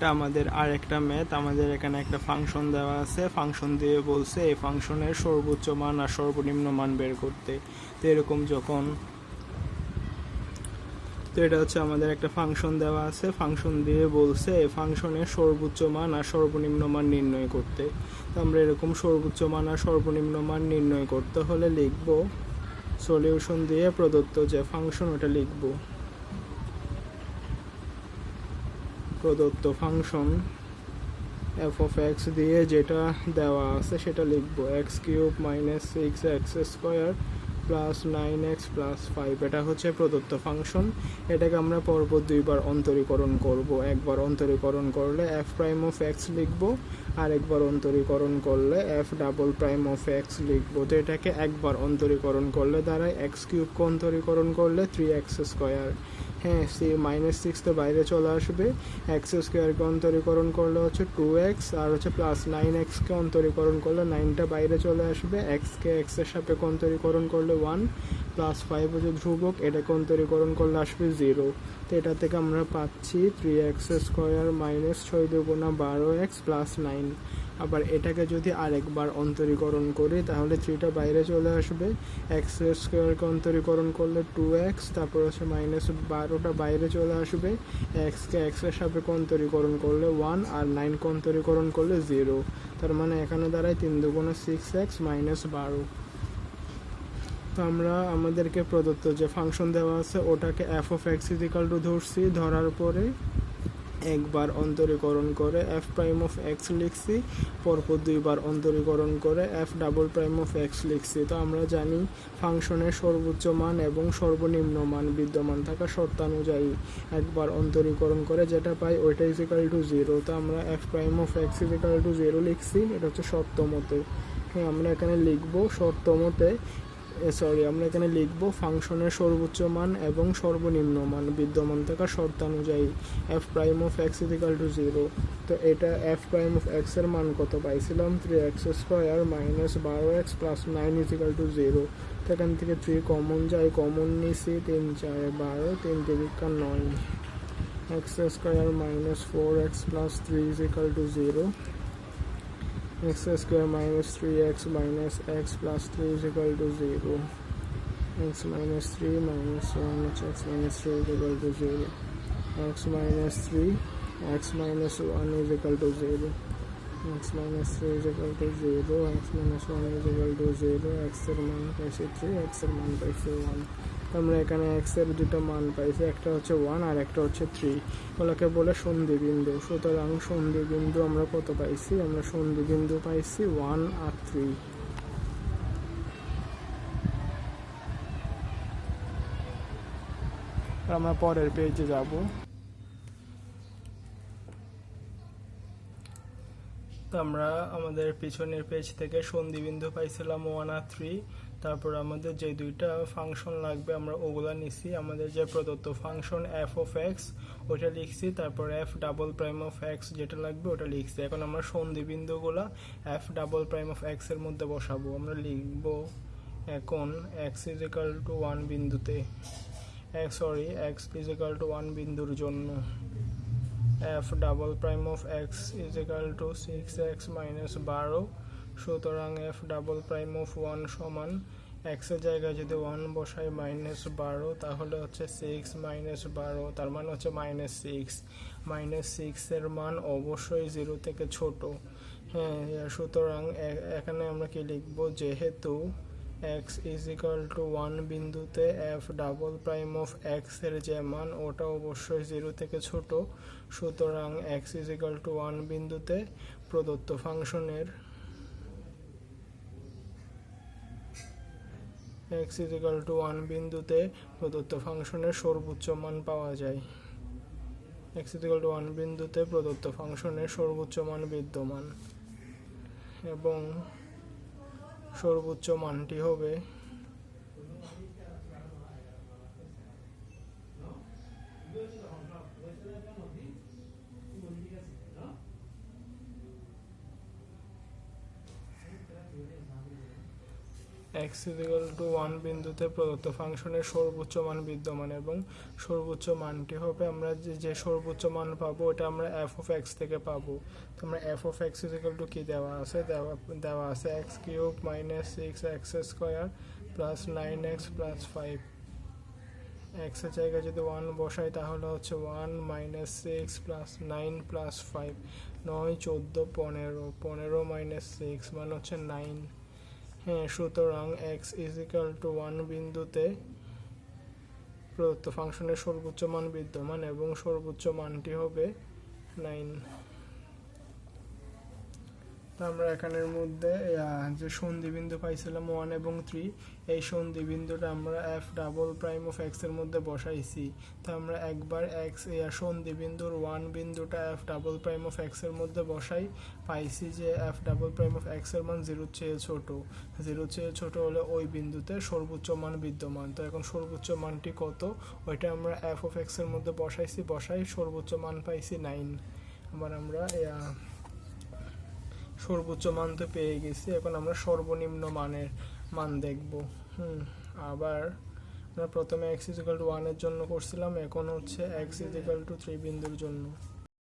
একটা আমাদের আর একটা ম্যাথ, আমাদের এখানে একটা ফাংশন দেওয়া আছে। ফাংশন দিয়ে বলছে এই ফাংশনের সর্বোচ্চ মান আর সর্বনিম্ন মান বের করতে। তো এরকম যখন তো এটা হচ্ছে আমাদের একটা ফাংশন দেওয়া আছে। ফাংশন দিয়ে বলছে এই ফাংশনের সর্বোচ্চ মান আর সর্বনিম্ন মান নির্ণয় করতে। তো আমরা এরকম সর্বোচ্চ মান আর সর্বনিম্ন মান নির্ণয় করতে হলে লিখব সলিউশন দিয়ে প্রদত্ত যে ফাংশন ওটা লিখব। প্রদত্ত ফাংশন এফ অফ এক্স দিয়ে যেটা দেওয়া আছে সেটা লিখব। X cube minus six x square plus nine x plus five এটা হচ্ছে প্রদত্ত ফাংশন। এটাকে আমরা পরপর দুইবার অন্তরীকরণ করব। একবার অন্তরীকরণ করলে এফ প্রাইম অফ এক্স লিখব আর একবার অন্তরীকরণ করলে f double prime of x লিখব। তো এটাকে একবার অন্তরীকরণ করলে দাঁড়ায় এক্স কিউবকে অন্তরীকরণ করলে থ্রি এক্স স্কোয়ার হ্যাঁ সি মাইনাস সিক্স তো বাইরে চলে আসবে। এক্স স্কোয়ারকে অন্তরীকরণ করলে হচ্ছে টু এক্স আর হচ্ছে প্লাস নাইন এক্সকে অন্তরীকরণ করলে নাইনটা বাইরে চলে আসবে। এক্সকে এক্সের সাপেক্ষে অন্তরীকরণ করলে ওয়ান প্লাস ফাইভ হচ্ছে ধ্রুবক, এটাকে অন্তরীকরণ করলে আসবে জিরো তো এটা থেকে আমরা পাচ্ছি থ্রি এক্স স্কোয়ার মাইনাস ছয় দুগুণা বারো এক্স প্লাস নাইন আবার এটাকে যদি আরেকবার অন্তরীকরণ করি, তাহলে থ্রিটা বাইরে চলে আসবে। এক্স স্কোয়ারকে অন্তরীকরণ করলে টু এক্স, তারপর হচ্ছে মাইনাস বারোটা বাইরে চলে আসবে। এক্সকে এক্সের সাপেক্ষে অন্তরীকরণ করলে ওয়ান, আর নাইনকে অন্তরীকরণ করলে জিরো। তার মানে এখানে দাঁড়ায় তিন দুগুণে সিক্স এক্স মাইনাস বারো। তো আমরা আমাদেরকে প্রদত্ত যে ফাংশন দেওয়া আছে, ওটাকে f of x is equal to ধরছি, ধরার পরে একবার অন্তরীকরণ করে এফ প্রাইম অফ এক্স লিখছি, পরপর দুইবার অন্তরীকরণ করে f double prime of x লিখছি। তো আমরা জানি ফাংশনের সর্বোচ্চ মান এবং সর্বনিম্ন মান বিদ্যমান থাকা শর্তানুযায়ী একবার অন্তরীকরণ করে যেটা পাই ওইটা ইজিক্যাল টু জিরো তো আমরা f prime of x is equal to zero লিখছি, এটা হচ্ছে শর্ত মতে। হ্যাঁ আমরা এখানে লিখব শর্ত মতে সরি আমরা এখানে লিখব ফাংশনের সর্বোচ্চ মান এবং সর্বনিম্ন মান। বিদ্যমান থাকা শর্তানুযায়ী f prime of x is equal to zero তো এটা এফ প্রাইম অফ এক্সের মান কত? পাইছিলাম থ্রি এক্স স্কোয়ার মাইনাস বারো x plus nine is equal to zero তো এখান থেকে থ্রি কমন যায় কমন নিছি, তিন চার বারো, তিন তিরিকা নয়। X square minus four x plus three is equal to zero x square minus 3x minus x plus 3 is equal to 0 x minus 3 minus 1 which x minus 2 is equal to 0 x minus 3 x minus 1 is equal to 0 x minus 3 is equal to 0 x minus 1 is equal to 0 x 3 minus 3 x 3 minus 1 আমরা এখানে এক্সের দুটো মান পাইছি, একটা হচ্ছে one আর একটা হচ্ছে থ্রি ওগুলোকে বলে সন্ধি বিন্দু সুতরাং সন্ধি বিন্দু আমরা কত পাইছি? আমরা সন্ধি বিন্দু পাইছি ওয়ান আর থ্রি আমরা পরের পেজে যাব। তো আমরা আমাদের পিছনের পেজ থেকে সন্ধি বিন্দু পাইছিলাম ওয়ান আর থ্রি তারপর আমাদের যে দুইটা ফাংশন লাগবে, আমরা ওগুলা নিছি। আমাদের যে প্রদত্ত ফাংশন এফ অফ এক্স ওটা লিখছি। তারপর f double prime of x যেটা লাগবে, ওটা লিখছি। এখন আমরা সন্ধি বিন্দুগুলা এফ ডাবল প্রাইম অফ এক্সের মধ্যে বসাবো। আমরা লিখব এখন x is equal to one বিন্দুতে। X sorry x is equal to one বিন্দুর জন্য। F double prime of x is equal to six x minus বারো সুতরাং f double prime of one সমান এক্সের জায়গায় যদি ওয়ান বসাই মাইনাস বারো, তাহলে হচ্ছে সিক্স মাইনাস বারো, তার মানে হচ্ছে মাইনাস সিক্স মাইনাস সিক্সের মান অবশ্যই জিরো থেকে ছোট। হ্যাঁ সুতরাং এখানে আমরা কি লিখব? যেহেতু x is equal to one বিন্দুতে এফ ডাবল প্রাইম অফ এক্সের যে মান, ওটা অবশ্যই জিরো থেকে ছোট। সুতরাং x is equal to one বিন্দুতে প্রদত্ত ফাংশনের x is equal to one বিন্দুতে প্রদত্ত ফাংশনের সর্বোচ্চ মান পাওয়া যায়। X is equal to one বিন্দুতে প্রদত্ত ফাংশনের সর্বোচ্চ মান বিদ্যমান। এবং সর্বোচ্চ মানটি হবে এক্স ইজিক্যাল টু ওয়ান বিন্দুতে প্রদত্ত ফাংশনের সর্বোচ্চ মান বিদ্যমান এবং সর্বোচ্চ মানটি হবে আমরা যে যে সর্বোচ্চ মান পাবো ওটা আমরা এফ অফ এক্স থেকে পাবো। তো আমরা f of x is equal to কী দেওয়া আছে? দেওয়া দেওয়া আছে x cube minus six x square plus nine x plus five এক্সের জায়গায় যদি ওয়ান বসাই তাহলে হচ্ছে one minus six plus nine plus five নয়, চোদ্দ, পনেরো। পনেরো মাইনাস সিক্স মানে হচ্ছে নাইন সুতরাং এক্স ইকাল টু ওয়ান বিন্দুতে প্রদত্ত ফাংশনের সর্বোচ্চ মান বিদ্যমান এবং সর্বোচ্চ মানটি হবে নাইন তো আমরা এখানের মধ্যে যে সন্ধি বিন্দু পাইছিলাম ওয়ান এবং থ্রি এই সন্ধি বিন্দুটা আমরা এফ ডাবল প্রাইম অফ এক্সের মধ্যে বসাইছি। তো আমরা একবার এক্স সন্ধি বিন্দুর ওয়ান বিন্দুটা এফ ডাবল প্রাইম অফ এক্সের মধ্যে বসাই, পাইছি যে এফ ডাবল প্রাইম অফ এক্সের মান জিরোর চেয়ে ছোটো। জিরোর চেয়ে ছোটো হলে ওই বিন্দুতে সর্বোচ্চ মান বিদ্যমান। তো এখন সর্বোচ্চ মানটি কত? ওইটা আমরা এফ অফ এক্সের মধ্যে বসাইছি, বসাই সর্বোচ্চ মান পাইছি নাইন আবার আমরা সর্বোচ্চ মান তো পেয়ে গেছি। এখন আমরা সর্বনিম্ন মানের মান দেখব। হুম, আবার আমরা প্রথমে এক্স ইজিক্যাল টু ওয়ানের জন্য করছিলাম, এখন হচ্ছে এক্স ইজিক্যাল টু থ্রি বিন্দুর জন্য।